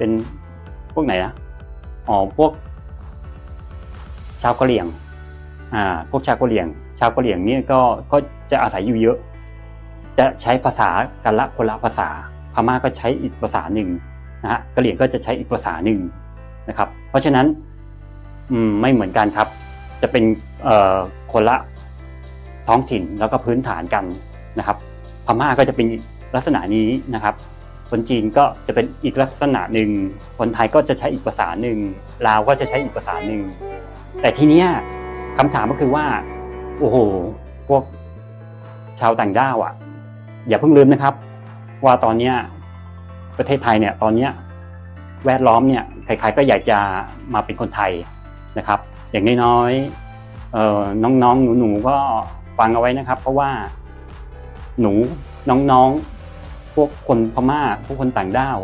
เป็นพวกไหนนะอ๋อพวก ชาวกะเหรี่ยง อ่า พวกชาวกะเหรี่ยง ชาวกะเหรี่ยงนี่ก็ก็จะอาศัยอยู่เยอะ จะใช้ภาษากันละคนละภาษา พม่าก็ใช้อีกภาษาหนึ่งนะฮะกะเหรี่ยงก็จะใช้อีกภาษาหนึ่งนะครับ เพราะฉะนั้นอืมไม่เหมือนกันครับ จะเป็นเอ่อคนละท้องถิ่นแล้วก็พื้นฐานกันนะครับ พม่าก็จะเป็นลักษณะนี้นะครับ คนจีนก็จะเป็นอีกลักษณะหนึ่ง คนไทยก็จะใช้อีกภาษาหนึ่ง ลาวก็จะใช้อีกภาษาหนึ่ง แต่ทีเนี้ยคำถามก็คือว่า โอ้โห พวกชาวต่างด้าวอะ อย่าเพิ่งลืมนะครับ ว่าตอนเนี้ยประเทศไทยเนี่ย ตอนเนี้ยแวดล้อมเนี่ย ใครๆก็อยากจะมาเป็นคนไทยนะครับ อย่างน้อยๆเอ่อน้องๆ หนูๆ ก็ฟังเอาไว้นะครับ เพราะว่าหนูน้องๆ พวกคนพม่าพวกคนต่างด้าว